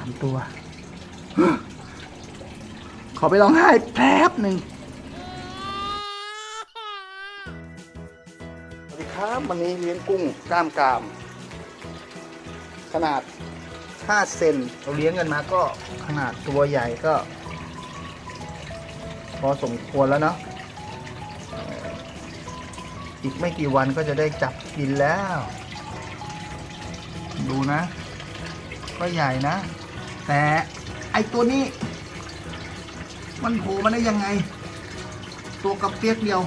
ามตัว ขอไปร้องไห้แป๊บหนึ่งสวัสดีครับ วันนี้เลี้ยงกุ้งกล้ามกราม ขนาด 5 เซนเราเลี้ยงกันมาก็ขนาดตัวใหญ่ก็ พอสมควรแล้วเนาะเอ่ออีกไม่กี่วันก็จะได้จับกินแล้ว ดูนะ ก็ใหญ่นะ แต่ไอตัวนี้ มันโผล่มาได้ยังไง ตัวกระเปียกเดียว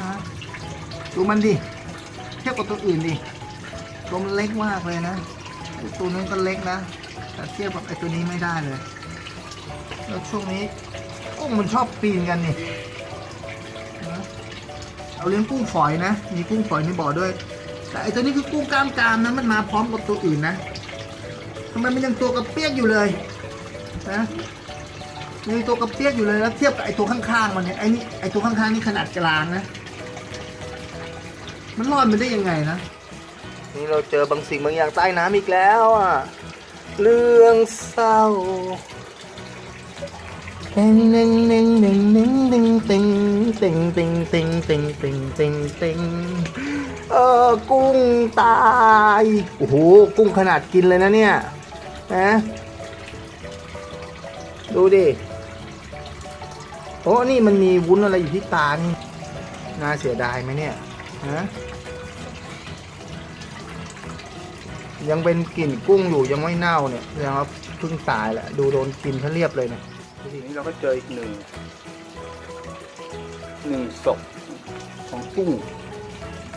ฮะดูมันดิเทียบกับตัวอื่นดิตัวมันเล็กมากเลยนะไอตัวนู้นก็เล็กนะแต่เทียบกับไอตัวนี้ไม่ได้เลยแล้วช่วงนี้กุ้งมันชอบปีนกันนี่เอาเลี้ยงกุ้งฝอยนะ มีกุ้งฝอยในบ่อด้วย แต่ไอตัวนี้คือกุ้งกล้ามกรามนะมันมาพร้อมกับตัวอื่นนะ ทำไมมันยังตัวกระเปียกอยู่เลยนะยังมีตัวกระเปียกอยู่เลยแล้วเทียบกับไอตัวข้างๆมันเนี่ยไอนี่ไอตัวข้างๆนี่ขนาดกลางนะมันรอดมันได้ยังไงนะนี่เราเจอบางสิ่งบางอย่างใต้น้ำอีกแล้วอะเรื่องเศร้าเต็งเน่งเน่งเน่งเน่งเน่งเต็งเต็งเต็งเต็งเต็งเต็งเต็งเต็งเออกุ้งตาย โอ้โห กุ้งขนาดกินเลยนะเนี่ย นะ ดูดิโอ้นี่มันมีวุ้นอะไรอยู่ที่ตานี่น่าเสียดายไหมเนี่ยฮะยังเป็นกลิ่นกุ้งอยู่ยังไม่เน่าเนี่ยแสดงว่าเพิ่งตายแหละดูโดนกินทะเรียบเลยเนี่ยทีนี้เราก็เจออีกหนึ่งหนึ่งศพของกุ้ง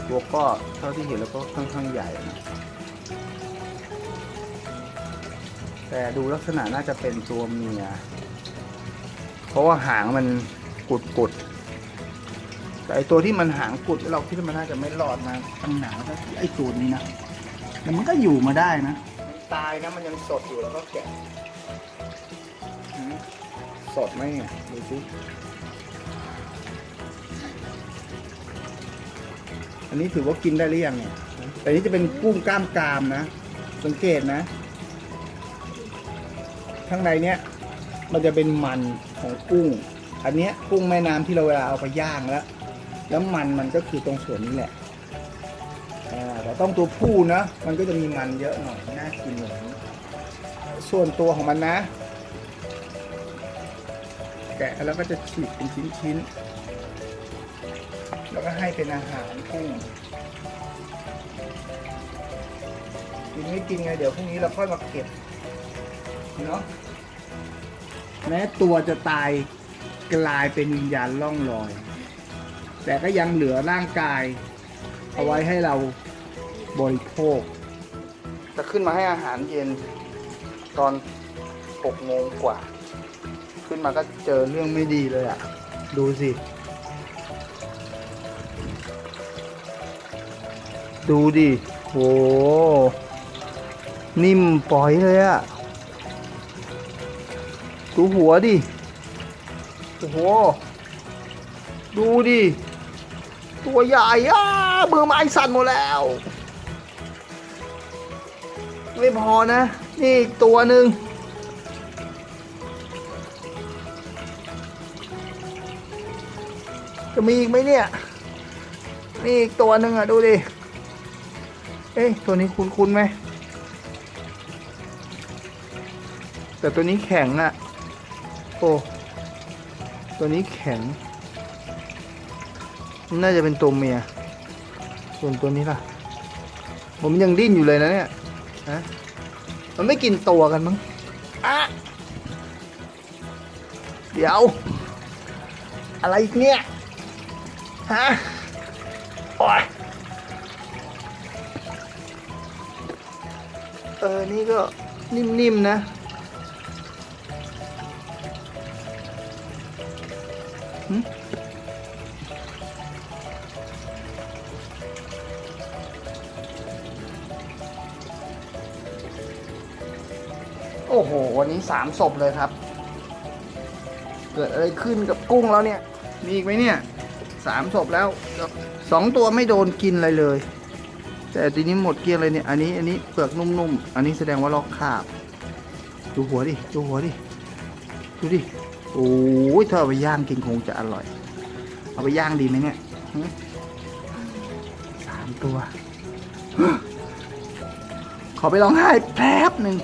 ตัวก็เท่าที่เห็นแล้วก็ค่อนข้างใหญ่นะ แต่ดูลักษณะน่าจะเป็นตัวเมีย เพราะว่าหางมันกุดกุดๆแต่ไอตัวที่มันหางกุดเราคิดว่ามันน่าจะไม่รอดมาตั้งหนานแล้วไอตัวนี้นะแต่มันก็อยู่มาได้นะตายนะมันยังสดอยู่แล้วก็แกะหืมสดไหมเนี่ยดูสิอันนี้ถือว่ากินได้หรือยังเนี่ยแต่นี่จะเป็นกุ้งกล้ามกรามนะ สังเกตนะ ข้างในเนี้ยมันจะเป็นมันของกุ้ง อันเนี้ยกุ้งแม่น้ำที่เราเวลาเอาไปย่างแล้ว แล้วมันมันก็คือตรงส่วนนี้แหละอ่าแต่ต้องตัวผู้นะ มันก็จะมีมันเยอะหน่อยน่ากินหน่อยส่วนตัวของมันนะ แกะแล้วก็จะฉีกเป็นชิ้นๆ แล้วก็ให้เป็นอาหารกุ้งกินไม่กินไงเดี๋ยวพรุ่งนี้เราค่อยมาเก็บ เนาะแม้ตัวจะตายกลายเป็นวิญญาณล่องลอย แต่ก็ยังเหลือร่างกาย เอาไว้ให้เราบริโภค จะขึ้นมาให้อาหารเย็นตอน6โมงกว่า ขึ้นมาก็เจอเรื่องไม่ดีเลยอะ ดูสิ ดูดิโหนิ่มปล่อยเลยอะ ดูหัวดิ โอ้โห ดูดิ ตัวใหญ่อะมือไม้สั่นหมดแล้ว ไม่พอนะ นี่อีกตัวหนึ่งจะมีอีกไหมเนี่ย นี่อีกตัวหนึ่งอะดูดิ เอ๊ะตัวนี้คุ้นๆไหม แต่ตัวนี้แข็งอะ ตัวนี้แข็ง น่าจะเป็นตัวเมีย ส่วนตัวนี้ล่ะ ผมยังดิ้นอยู่เลยนะเนี่ยฮะมันไม่กินตัวกันมั้งอะเดี๋ยว อะไรอีกเนี่ย ฮะ โอ้ยเออ นี่ก็นิ่มๆนะ โอ้โห วันนี้สามศพเลยครับ เกิดอะไรขึ้นกับกุ้งแล้วเนี่ย มีอีกไหมเนี่ยสามศพแล้วสองตัวไม่โดนกินอะไรเลย แต่ทีนี้หมดเกลี้ยงเลยเนี่ย อันนี้ อันนี้เปลือกนุ่มๆ อันนี้แสดงว่าลอกคาบ ดูหัวดิ ดูหัวดิ ดูดิ โอ้ยถ้าเอาไปย่างกินคงจะอร่อย เอาไปย่างดีไหมเนี่ยสามตัว ขอไปร้องไห้แป๊บหนึ่ง